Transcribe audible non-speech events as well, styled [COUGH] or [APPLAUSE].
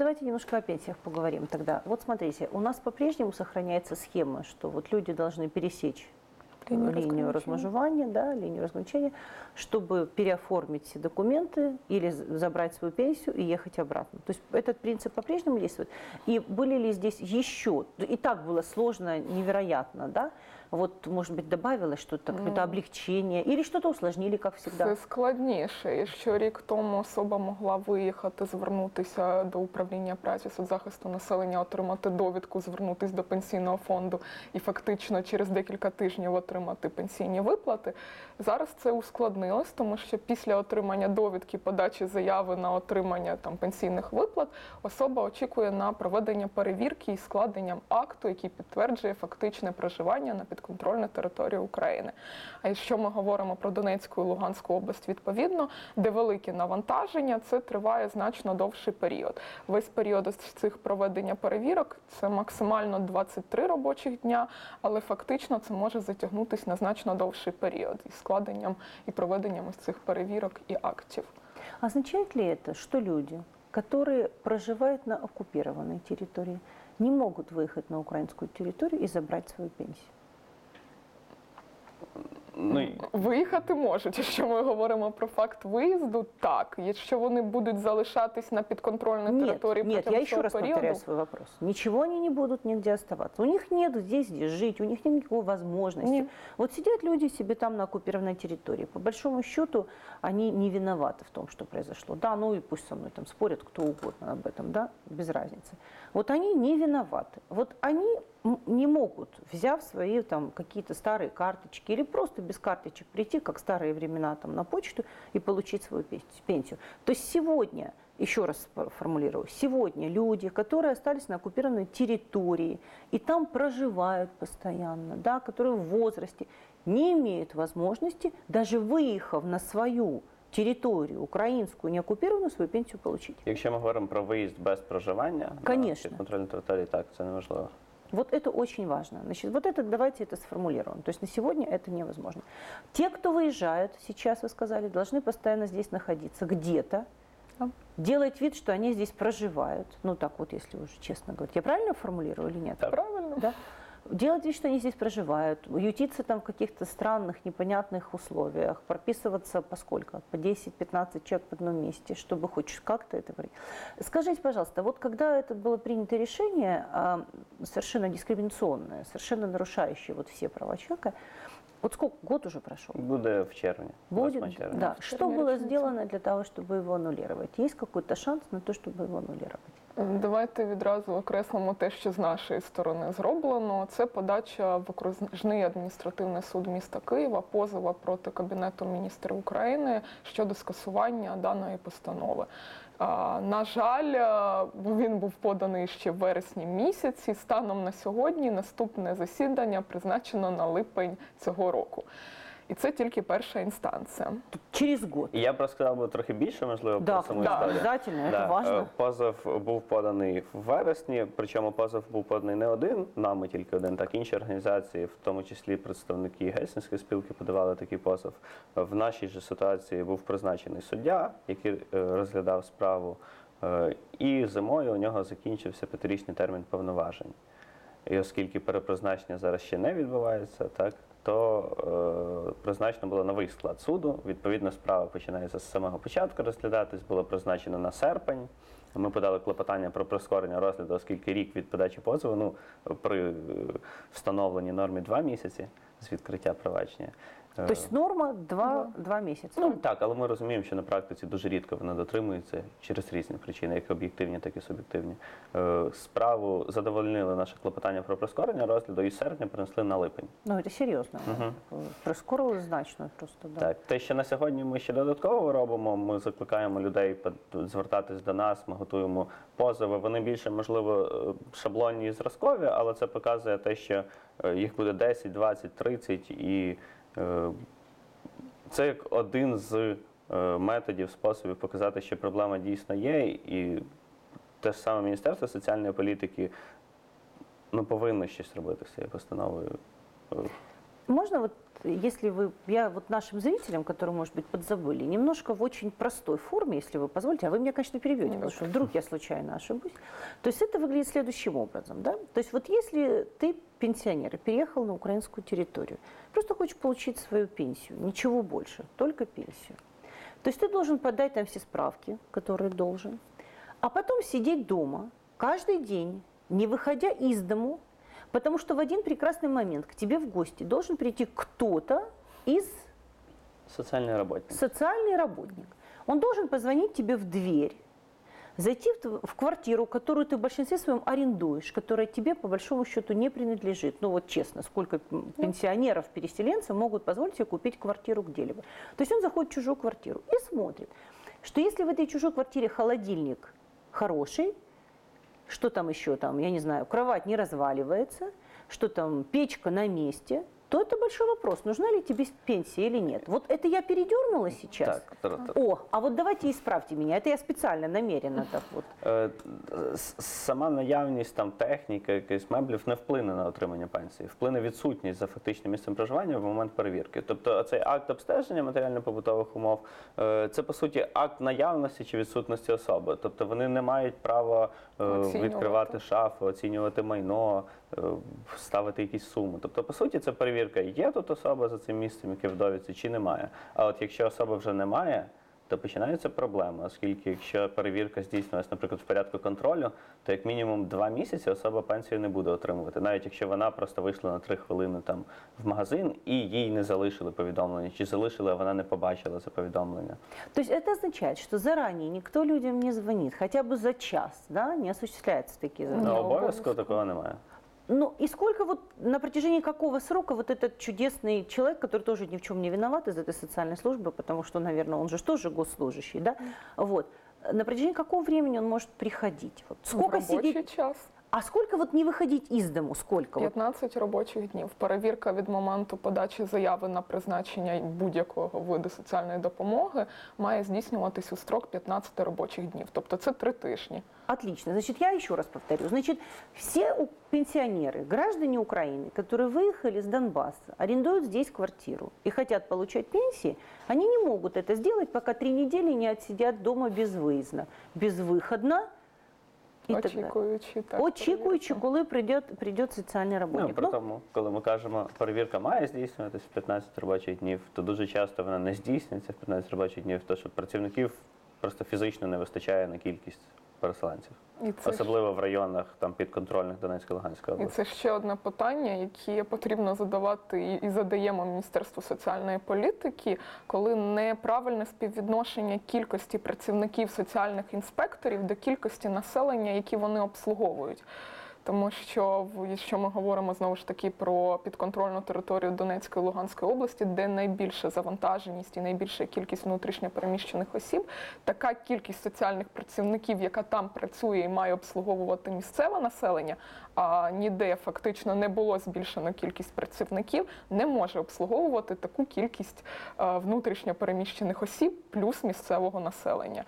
давайте немножко о пенсиях поговорим тогда. Вот смотрите, у нас по-прежнему сохраняется схема, что вот люди должны пересечь Линию линию, разграничения. размежевания, да, линию разграничения, чтобы переоформить документы или забрать свою пенсию и ехать обратно. То есть этот принцип по-прежнему действует. И были ли здесь еще, и так было сложно, невероятно, да, вот, может быть, добавилось что-то, какое-то облегчение, или что-то усложнили, как всегда? Це складніше. Якщо рік тому особа могла виїхати, звернутися до управління праці соцзахисту населення, отримати довідку, звернутися до пенсійного фонду і фактично через декілька тижнів отримати пенсійні виплати. Зараз це ускладнилось, тому що після отримання довідки, подачі заяви на отримання там пенсійних виплат, особа очікує на проведення перевірки із складенням акту, який підтверджує фактичне проживання на підконтрольній території України. А якщо ми говоримо про Донецьку і Луганську область, відповідно, де великі навантаження, це триває значно довший період. Весь період з цих проведення перевірок це максимально 23 робочих дня, але фактично це може затягнутися на значно довший період із складенням і проведенням із цих перевірок і актів. Означает ли это, что люди, которые проживают на оккупированной территории, не могут выехать на украинскую территорию и забрать свою пенсию? Ну, і- Виїхати можуть, якщо [LAUGHS] ми говоримо про факт виїзду, так. Якщо вони будуть залишатись на підконтрольній Нет, території нет, протягом я еще цього раз періоду, повторяю свой вопрос. Ничего они не будут нигде оставаться. У них нет здесь где жить, у них нет никакой возможности. Нет. Вот сидят люди себе там на оккупированной территории. По большому счету они не виноваты в том, что произошло. Да, ну и пусть со мной там спорят кто угодно об этом, да, без разницы. Вот они не виноваты. Вот они м, не могут, взяв свои там какие-то старые карточки или просто без карточек прийти, как в старые времена, там на почту и получить свою пенс- пенсию. То есть сегодня, еще раз фор- формулирую, сегодня люди, которые остались на оккупированной территории и там проживают постоянно, да, которые в возрасте, не имеют возможности, даже выехав на свою территорию украинскую, не оккупированную, свою пенсию получить. якщо ми говоримо про виїзд без проживання Конечно. на підконтрольній території, так, це неможливо. Вот это очень важно. Значит, вот это давайте это сформулируем. То есть на сегодня это невозможно. Те, кто выезжают, сейчас вы сказали, должны постоянно здесь находиться где-то, Да. делать вид, что они здесь проживают. Ну так вот, если уже честно говорить. Я правильно формулирую или нет? Так. правильно? Да? Делать вид, что они здесь проживают, ютиться там в каких-то странных, непонятных условиях, прописываться по сколько? По 10-15 человек в одном месте, чтобы хоть как-то это... ври- Скажите, пожалуйста, вот когда это было принято решение, совершенно дискриминационное, совершенно нарушающее вот все права человека, вот сколько, год уже прошел? Буде в червні. 8 Будет, червня. да. В Что червне было сделано для того, чтобы его аннулировать? Есть какой-то шанс на то, чтобы его аннулировать? Давайте відразу окреслимо те, що з нашої сторони зроблено. Це подача в окружний адміністративний суд міста Києва позова проти Кабінету міністрів України щодо скасування даної постанови. На жаль, е, він був поданий ще в вересні місяці. Станом на сьогодні наступне засідання призначено на липень цього року. І це тільки перша інстанція. Через год. Я б розказав би трохи більше, можливо, Да, про саму да, історію. обязательно, это Да, важно. е, Позов був поданий в вересні, причому позов був поданий не один, нами тільки один, так інші організації, в тому числі представники Гельсінської спілки, подавали такий позов. В нашій же ситуації був призначений суддя, який е, розглядав справу, е, і зимою у нього закінчився п'ятирічний термін повноважень. І оскільки перепризначення зараз ще не відбувається, так то е, призначено було новий склад суду. Відповідно, справа починається з самого початку розглядатись, було призначено на серпень. Ми подали клопотання про прискорення розгляду, оскільки рік від подачі позову, ну при е, встановленій нормі два місяці з відкриття провадження. Е, То есть норма два, два месяца. Ну так, але ми розуміємо, що на практиці дуже рідко вона дотримується через різні причини, як об'єктивні, так і суб'єктивні. Е, Справу задовольнили наше клопотання про прискорення розгляду і з серпня перенесли на липень. Ну, это серьезно. Прискорилось значно просто, да. Так, те, що на сьогодні ми ще додатково робимо, ми закликаємо людей звертатись до нас, ми готуємо позови. Вони більше, можливо, е, шаблонні і зразкові, але це показує те, що е, їх буде 10, 20, 30 і е, це як один з методів, способів показати, що проблема дійсно є, і те ж саме Міністерство соціальної політики ну, повинно щось робити з цією постановою. Можно вот, если вы, я вот нашим зрителям, которые, может быть, подзабыли, немножко в очень простой форме, если вы позволите, а вы меня, конечно, перебьете, Нет. потому что вдруг я случайно ошибусь. То есть это выглядит следующим образом, да? То есть вот если ты пенсионер и переехал на украинскую территорию, просто хочешь получить свою пенсию, ничего больше, только пенсию. То есть ты должен подать там все справки, которые должен, а потом сидеть дома каждый день, не выходя из дому, потому что в один прекрасный момент к тебе в гости должен прийти кто-то из Соціальний роботник. социальный работник. Он должен позвонить тебе в дверь, зайти в, квартиру, которую ты в большинстве своем арендуешь, которая тебе по большому счету не принадлежит. Ну вот честно, сколько м, пенсионеров, переселенцев могут позволить себе купить квартиру где-либо. То есть он заходит в чужую квартиру и смотрит, что если в этой чужой квартире холодильник хороший, что там еще там, я не знаю, кровать не разваливается, что там печка на месте, то это большой вопрос, нужна ли тебе пенсия или нет. Вот это я передернула сейчас. Так, тр- тр- О, а вот давайте исправьте меня. Это я специально, намеренно так вот. Е, с- Сама наявність там техніки, якихось меблів не вплине на отримання пенсії, вплине відсутність за фактичним місцем проживання в момент перевірки. Тобто цей акт обстеження матеріально-побутових умов е, це по суті акт наявності чи відсутності особи. Тобто вони не мають права е, Оцінювати. відкривати шафи, оцінювати майно, е, ставити якісь суми. Тобто, по суті, це перевірка, є тут особа за цим місцем, яке в довідці, чи немає. А от якщо особи вже немає, то починаються проблеми, оскільки якщо перевірка здійснювалася, наприклад, в порядку контролю, то як мінімум два місяці особа пенсію не буде отримувати, навіть якщо вона просто вийшла на три хвилини там в магазин і їй не залишили повідомлення, чи залишили, а вона не побачила це повідомлення. То есть это означает, что заранее никто людям не звонит, хотя бы за час, да, не осуществляются такие Ну, звонки. На обов'язково. обов'язку такого немає. Ну и сколько вот на протяжении какого срока вот этот чудесный человек, который тоже ни в чем не виноват из этой социальной службы, потому что, наверное, он же тоже госслужащий, да, вот, на протяжении какого времени он может приходить? Вот сколько сидеть? час. А сколько вот не выходить из дому? Сколько? Вот 15 робочих днів. Перевірка від моменту подачі заяви на призначення будь-якого виду соціальної допомоги має здійснюватись у строк 15 робочих днів. Тобто це три тижні. Отлично. Значит, я еще раз повторю. Значит, все у- пенсионеры, граждане Украины, которые выехали с Донбасса, арендуют здесь квартиру и хотят получать пенсии, они не могут это сделать, пока три недели не отсидят дома безвыездно, безвыходно. и так далее. очікуючи так. Очікуючи, коли прийде, прийде соціальний Ну, при Ну, тому, коли ми кажемо, перевірка має здійснюватися в 15 робочих днів, то дуже часто вона не здійснюється в 15 робочих днів, тому що працівників просто фізично не вистачає на кількість переселенців, І це, особливо в районах там підконтрольних Донецької Луганської і це ще одне питання, яке потрібно задавати і задаємо Міністерству соціальної політики, коли неправильне співвідношення кількості працівників соціальних інспекторів до кількості населення, які вони обслуговують. Тому що якщо ми говоримо знову ж таки про підконтрольну територію Донецької і Луганської області, де найбільша завантаженість і найбільша кількість внутрішньо переміщених осіб, така кількість соціальних працівників, яка там працює і має обслуговувати місцеве населення, а ніде фактично не було збільшено кількість працівників, не може обслуговувати таку кількість е, внутрішньо переміщених осіб плюс місцевого населення.